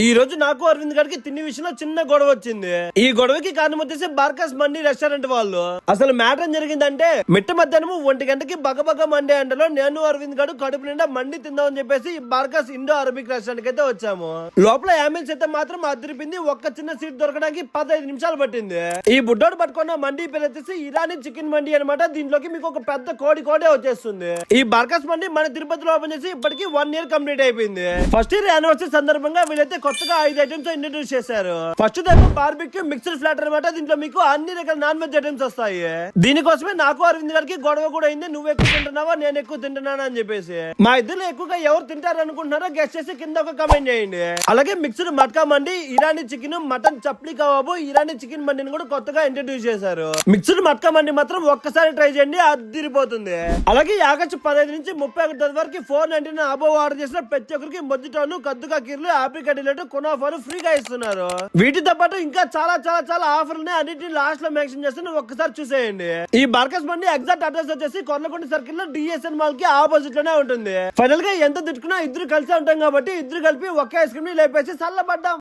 ఈ రోజు నాకు అరవింద్ గారికి తిండి విషయంలో చిన్న గొడవ వచ్చింది. ఈ గొడవకి కారణం వచ్చేసి బార్కస్ మండి రెస్టారెంట్ వాళ్ళు. అసలు మ్యాటర్ జరిగిందంటే మిట్ట మధ్యాహ్నం ఒంటి గంటకి బగబగ మండే అంటలో నేను అరవింద్ గారు కడుపు నిండా మండి తిందామని చెప్పేసి ఈ బార్కస్ ఇండో అరబిక్ రెస్టారెంట్కి అయితే వచ్చాము. లోపల అంబులెన్స్ అయితే మాత్రం అదిరిపింది ఒక్క చిన్న సీట్ దొరకడానికి పదహైదు నిమిషాలు పట్టింది. ఈ బుడ్డోడు పట్టుకున్న మండి పేరు వచ్చేసి ఇరానీ చికెన్ మండి అనమాట దీంట్లోకి మీకు ఒక పెద్ద కోడి కోడే వచ్చేస్తుంది. ఈ బార్కస్ మండి మన తిరుపతిలో ఓపెన్ చేసి ఇప్పటికి వన్ ఇయర్ కంప్లీట్ అయిపోయింది. ఫస్ట్ ఇయర్ యానివర్సరీ సందర్భంగా వీళ్ళైతే కొత్తగా ఐదు ఐటమ్స్ ఇంట్రడ్యూస్ చేశారు. First time barbecue mixer platter అనమాట దీంట్లో మీకు అన్ని రకాల నాన్ వెజ్ ఐటమ్స్ వస్తాయి. దీనికోసమే నాకు అరవింద్ గారికి గొడవ కూడా అయింది. నువ్వు ఎక్కువ తింటున్నావా నేను ఎక్కువ తింటున్నాను అని చెప్పేసి. మా ఇద్దరు ఎక్కువగా ఎవరు తింటారు అనుకుంటున్నారో గెస్ట్ చేసి కింద ఒక కమెంట్ చేయండి. అలాగే mixed matka mandi Irani chicken mutton chapli kebab Irani chicken మండిని కూడా కొత్తగా ఇంట్రడ్యూస్ చేశారు. మిక్స్డ్ మట్కా మండి మాత్రం ఒక్కసారి ట్రై చేయండి అదిరిపోతుంది అలాగే ఆగస్టు పదహైదు నుంచి ముప్పై ఒకటి వరకు four ninety nine above order చేసిన ప్రతి ఒక్కరికి మొజ్జిటోను కద్దుకా కీర్లు ఆపిల్ కడిలెట్ కునాఫాలు ఫ్రీగా ఇస్తున్నారు. వీటితో పాటు ఇంకా చాలా చాలా చాలా ఆఫర్లు అన్నిటిని లాస్ట్లో మెన్షన్ చేస్తే ఒక్కసారి చూసేయండి. ఈ బర్కస్ బండి ఎగ్జాక్ట్ అడ్రస్ వచ్చేసి కొర్లకొండ సర్కిల్లో డిఎస్ఎన్ మాల్కి ఆపోజిట్లోనే ఉంటుంది. ఫైనల్గా ఎంత తిట్టుకున్నా ఇద్దరు కలిసి ఉంటాం కాబట్టి ఇద్దరు కలిపి ఒకే ఐస్ క్రీమ్ని లేపేసి చల్లబడ్డాం